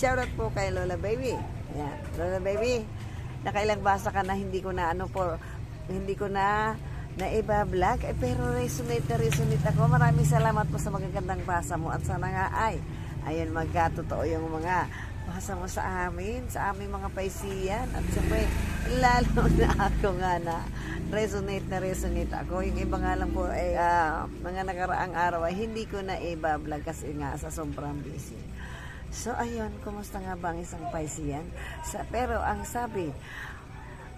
Shoutout po kay Lola Baby. Ayan, Lola Baby, nakailang basa ka na hindi ko na ano po, hindi ko na na iba vlog eh, pero resonate na resonate ako. Maraming salamat po sa magagandang basa mo. At sana nga ay ayun magkatotoo yung mga basa mo sa amin sa aming mga paisiyan. At siyempre lalo na ako nga na resonate na resonate ako. Yung iba nga lang po eh, ah, mga nakaraang araw ay hindi ko na iba vlog kasi nga sa sobrang busy So ayun, kumusta nga ba ang isang paisiyan? Sa, pero ang sabi,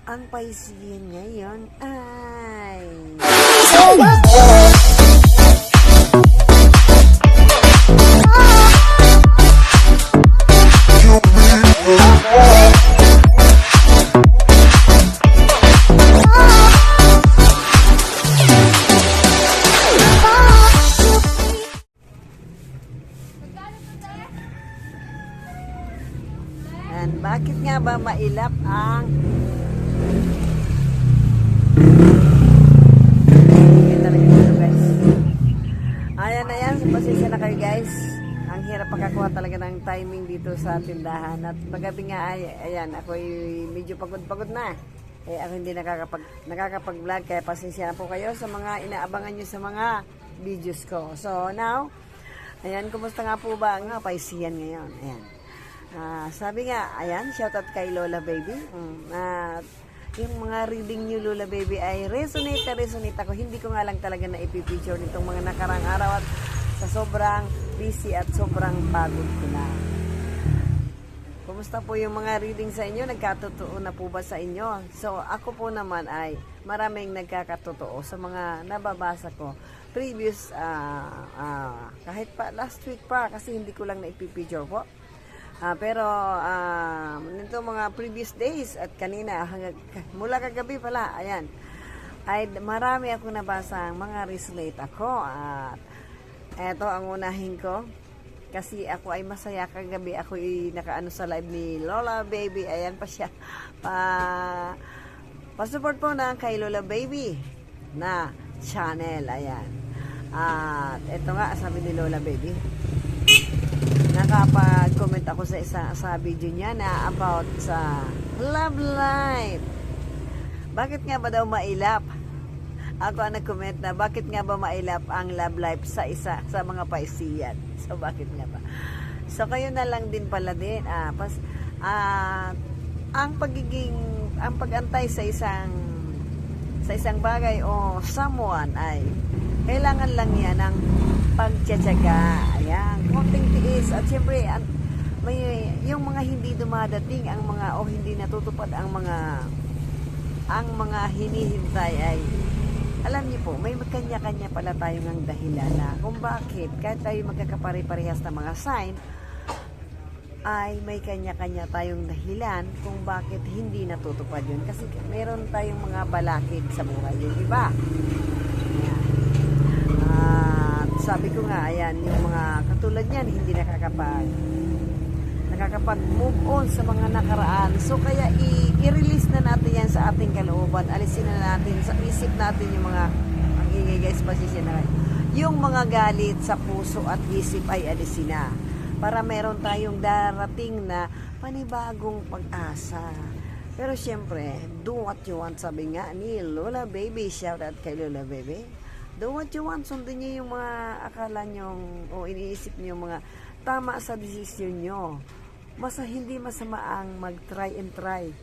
ang paisiyan ngayon ay... mailap ang... Ayan na yan, pasensya na kayo guys. Ang hirap pagkakuha talaga ng timing dito sa tindahan. At paggabi nga ay, ayan, ako medyo pagod-pagod na. Eh ako hindi nakakapag, nakakapag-vlog kaya pasensya na po kayo sa mga inaabangan nyo sa mga videos ko. So now, ayan, kumusta nga po ba ang paisiyan ngayon? Ayan. Ah, sabi nga, ayan, shoutout kay Lola Baby. Mm, at yung mga reading niyo Lola Baby ay resonate na resonate ako. Hindi ko nga lang talaga na ipipicture nitong mga nakarang araw at sa sobrang busy at sobrang pagod ko na. Kumusta po yung mga reading sa inyo? Nagkatotoo na po ba sa inyo? So, ako po naman ay maraming nagkakatotoo sa mga nababasa ko. Previous, ah, ah, kahit pa last week pa, kasi hindi ko lang naipipicture po. Ah, pero ah, nito mga previous days at kanina hanggang mula kagabi pala, ayan. Ay marami ako nabasa mga resonate ako at eto ang unahin ko. Kasi ako ay masaya kagabi ako ay nakaano sa live ni Lola Baby ayan pa siya. Pa pa-support po na kay Lola Baby na channel ayan. At eto nga sabi ni Lola Baby nakapag-comment ako sa isa sa video niya na about sa love life. Bakit nga ba daw mailap? Ako ang nag-comment na bakit nga ba mailap ang love life sa isa sa mga paisiyan. So bakit nga ba? So kayo na lang din pala din ah, pas, ah, ang pagiging ang pagantay sa isang sa isang bagay o someone ay kailangan lang yan ng pagtsatsaga. Ayan, konting tiis. At syempre, an, may, yung mga hindi dumadating, ang mga, o hindi natutupad ang mga, ang mga hinihintay ay, alam niyo po, may kanya-kanya pala tayong ang dahilan na kung bakit, kahit tayo magkakapare-parehas na mga sign, ay may kanya-kanya tayong dahilan kung bakit hindi natutupad yun. Kasi meron tayong mga balakid sa buhay yung iba. Sabi ko nga, ayan, yung mga katulad niyan, hindi nakakapag nakakapag move on sa mga nakaraan. So kaya i-release na natin yan sa ating kalooban. Alisin na natin sa isip natin yung mga ang ingay guys, pasisya. Yung mga galit sa puso at isip ay alisin na. Para meron tayong darating na panibagong pag-asa. Pero syempre, do what you want, sabi nga ni Lola Baby. Shout out kay Lola Baby. Do what you want, sundin niyo yung mga akala nyong o iniisip niyo mga tama sa desisyon nyo. Masa hindi masama ang mag-try and try.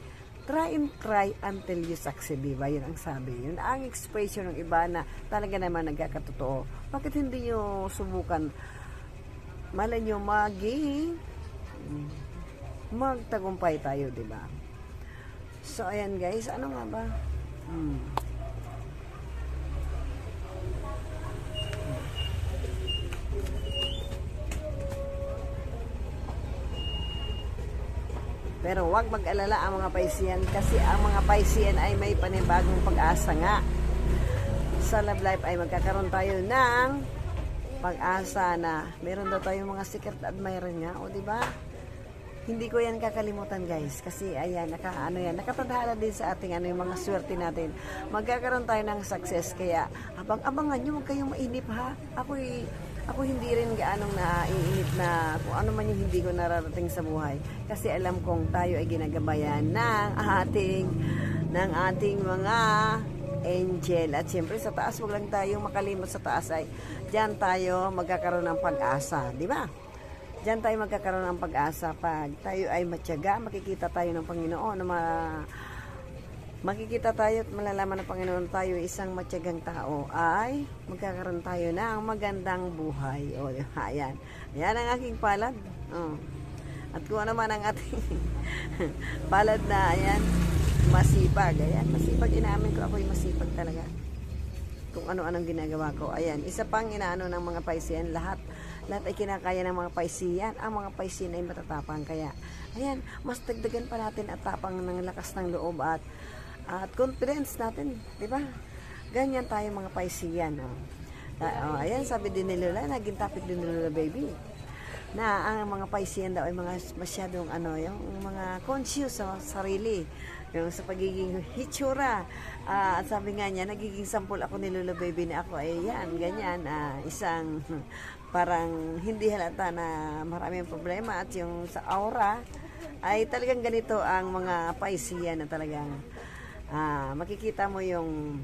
Try and try until you succeed, di ba? Yun ang sabi. Yun ang expression ng iba na talaga naman nagkakatotoo. Bakit hindi nyo subukan? Malay nyo maging magtagumpay tayo, di ba? So, ayan guys, ano nga ba? Hmm. Pero wag mag-alala ang mga paisiyan kasi ang mga paisiyan ay may panibagong pag-asa nga. Sa love life ay magkakaroon tayo ng pag-asa na meron daw tayong mga secret admirer nga, o di ba? Hindi ko yan kakalimutan guys kasi ayan, naka, ano yan, nakatadhana din sa ating ano, yung mga swerte natin. Magkakaroon tayo ng success kaya abang-abangan nyo, huwag kayong mainip ha. Ako'y ako hindi rin gaanong naiinit na kung ano man yung hindi ko nararating sa buhay. Kasi alam kong tayo ay ginagabayan ng ating ng ating mga angel. At siyempre sa taas, wag lang tayong makalimot sa taas ay diyan tayo magkakaroon ng pag-asa, di ba? Diyan tayo magkakaroon ng pag-asa pag tayo ay matyaga, makikita tayo ng Panginoon na ma- makikita tayo at malalaman ng Panginoon na tayo ay isang matyagang tao ay magkakaroon tayo ng magandang buhay. O, ayan. Ayan ang aking palad. Oh. At kung ano man ang ating palad na, ayan, masipag. Ayan, masipag. Inaamin ko ako'y masipag talaga kung ano-anong ginagawa ko. Ayan, isa pang inaano ng mga paisiyan, lahat lahat ay kinakaya ng mga paisiyan. Ang mga paisiyan ay matatapang. Kaya, ayan, mas dagdagan pa natin at tapang ng lakas ng loob at at confidence natin, di ba? Ganyan tayo mga paisiyan. Oh. Ah, oh, ayan, sabi din ni Lola, naging topic din ni Lola Baby na ang mga paisiyan daw ay mga masyadong ano, yung mga conscious sa sarili, yung sa pagiging hitsura. Ah, at sabi nga niya, nagiging sampol ako ni Lolo Baby na ako ay yan, ganyan, ah, isang parang hindi halata na maraming problema at yung sa aura ay talagang ganito ang mga paisiyan na talagang ah, makikita mo yung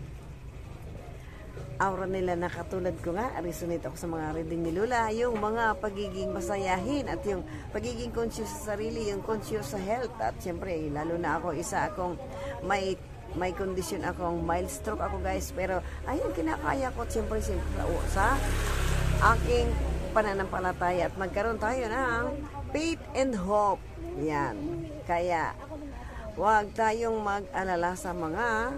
aura nila na katulad ko nga, resonate ako sa mga reading ni Lula, yung mga pagiging masayahin at yung pagiging conscious sa sarili, yung conscious sa health. At siyempre, lalo na ako, isa akong may may condition akong mild stroke ako guys. Pero ayun kinakaya ko. Siyempre siyempre sa aking pananampalataya. At magkaroon tayo ng faith and hope. Yan. Kaya Huwag tayong mag-alala sa mga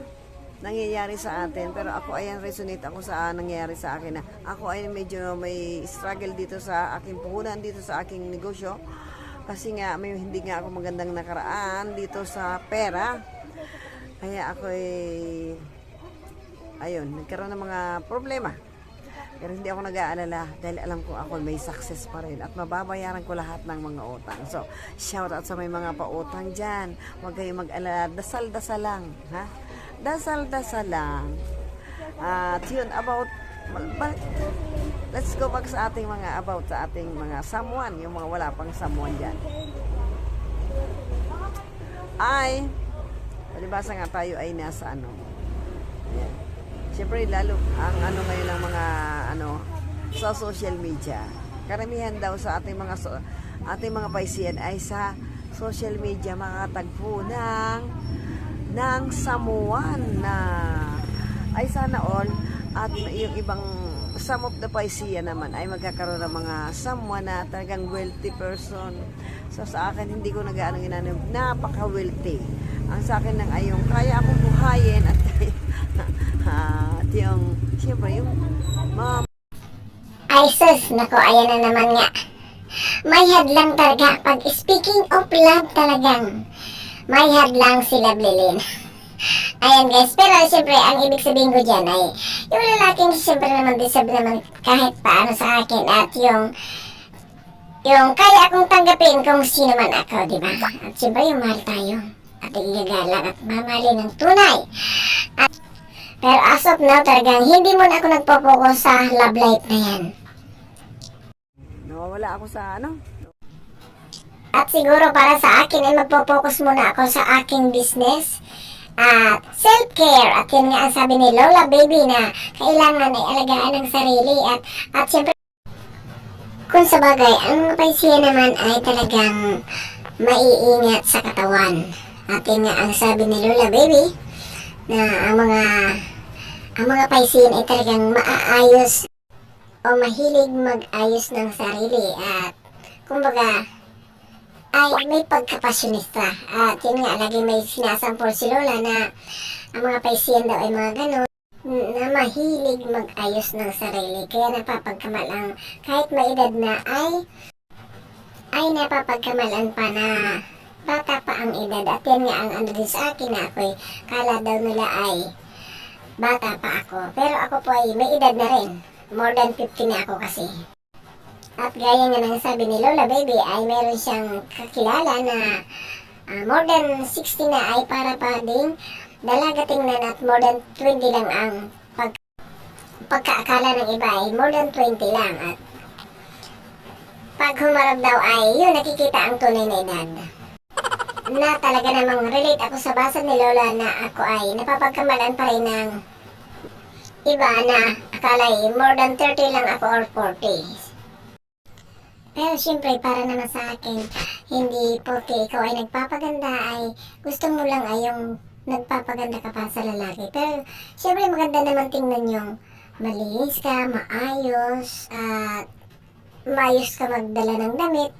nangyayari sa atin. Pero ako ayan resonate ako sa nangyayari sa akin na ako ay medyo may struggle dito sa aking puhunan, dito sa aking negosyo. Kasi nga may hindi nga ako magandang nakaraan dito sa pera. Kaya ako ay ayun, nagkaroon ng mga problema. Pero hindi ako nag-aalala dahil alam ko ako may success pa rin at mababayaran ko lahat ng mga utang. So, shout out sa may mga pautang dyan. Huwag kayong mag-alala. Dasal-dasal lang. Ha? Dasal-dasal lang. At yun, about let's go back sa ating mga about sa ating mga samuan, yung mga wala pang samuan dyan. Ay, palibasa nga tayo ay nasa ano. Siyempre, lalo ang ano ngayon ng mga ano sa social media. Karamihan daw sa ating mga so, ating mga paisiyan ay sa social media makakatagpo ng ng samuan na ay sana all at yung ibang some of the paisiya naman ay magkakaroon ng mga someone na talagang wealthy person. So sa akin, hindi ko nag-ano ginano, napaka-wealthy. Ang sa akin lang ay yung kaya akong buhayin at, at yung, siyempre, yung mga Ay sus, nako, ayan na naman nga. May hadlang talaga. Pag speaking of love talagang, may hadlang si Lovelyn. Ayan guys, pero siyempre ang ibig sabihin ko dyan ay yung lalaking siyempre naman deserve naman kahit paano sa akin at yung yung kaya akong tanggapin kung sino man ako, di ba? At siyempre yung mahal tayo at igagalang at mamali ng tunay. At, pero as of now talagang hindi muna ako nagpo-focus sa love life na yan. nawawala ako sa ano, At siguro para sa akin ay magpo-focus muna ako sa aking business at self-care. At yun nga ang sabi ni Lola Baby na kailangan ay alagaan ng sarili at at syempre kung sa bagay, ang mga paisiya naman ay talagang maiingat sa katawan. At yun nga ang sabi ni Lola Baby na ang mga ang mga paisiyan ay talagang maaayos o mahilig mag-ayos ng sarili at kumbaga ay may pagkapasyonista. At yun nga, lagi may sinasampol si Lola na ang mga paisiyan daw ay mga ganon na mahilig mag-ayos ng sarili. Kaya napapagkamalang kahit may edad na ay ay napapagkamalan pa na bata pa ang edad. At yan nga ang ano din sa akin na ako'y kala daw nila ay bata pa ako. Pero ako po ay may edad na rin. More than 50 na ako kasi. At gaya nga ng sabi ni Lola Baby ay meron siyang kakilala na ah, more than 60 na ay para pa ding dalaga tingnan at more than 20 lang ang pag, pagkaakala ng iba ay more than 20 lang at pag humarap daw ay yun nakikita ang tunay na edad. Na talaga namang relate ako sa basa ni Lola na ako ay napapagkamalan pa rin ng iba na akala ay more than 30 lang ako or 40. Pero syempre, para naman sa akin, hindi porque ikaw ay nagpapaganda ay gusto mo lang ay yung nagpapaganda ka pa sa lalaki. Pero syempre maganda naman tingnan yung malinis ka, maayos, at maayos ka magdala ng damit.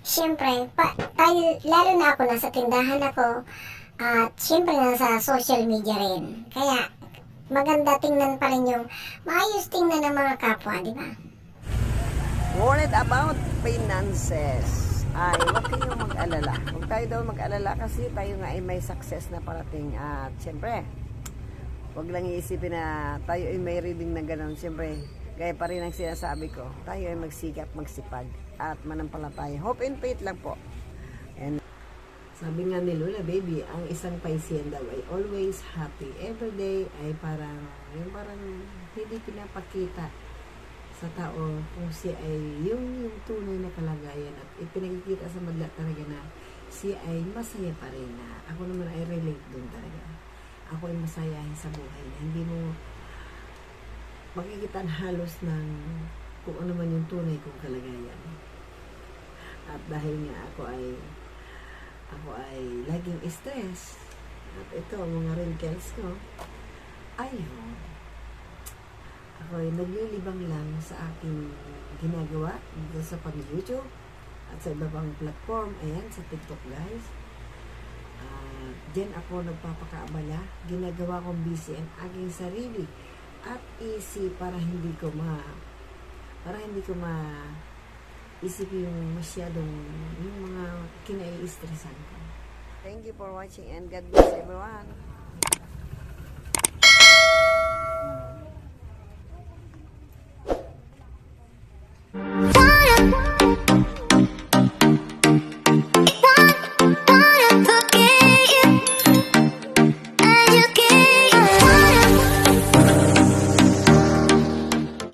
Syempre, pa, tayo, lalo na ako nasa tindahan ako, at syempre nasa social media rin. Kaya maganda tingnan pa rin yung maayos tingnan ng mga kapwa, di ba? Worried about finances. Ay, huwag kayong mag-alala. Huwag tayo daw mag-alala kasi tayo nga ay may success na parating. At syempre, huwag lang iisipin na tayo ay may reading na gano'n. Syempre, gaya pa rin ang sinasabi ko, tayo ay magsikap, magsipag, at manampalataya. Hope and faith lang po. And sabi nga ni Lola, baby, ang isang Piscean daw ay always happy. Every day ay parang, yung parang hindi pinapakita sa tao kung siya ay yung, yung tunay na kalagayan at ipinagkikita sa madla talaga na siya ay masaya pa rin na ako naman ay relate dun talaga. Ako ay masayahin sa buhay hindi mo makikita halos ng kung ano man yung tunay kong kalagayan. At dahil nga ako ay ako ay laging stress at ito mga wrinkles ko ayun ako ay naglilibang lang sa aking ginagawa dito sa pag-YouTube at sa iba pang platform. Ayan, sa TikTok guys. At diyan ako nagpapakaabala. Ginagawa kong busy ang aking sarili at easy para hindi ko ma para hindi ko ma isip yung masyadong yung mga kinai-stressan ko. Thank you for watching and God bless everyone.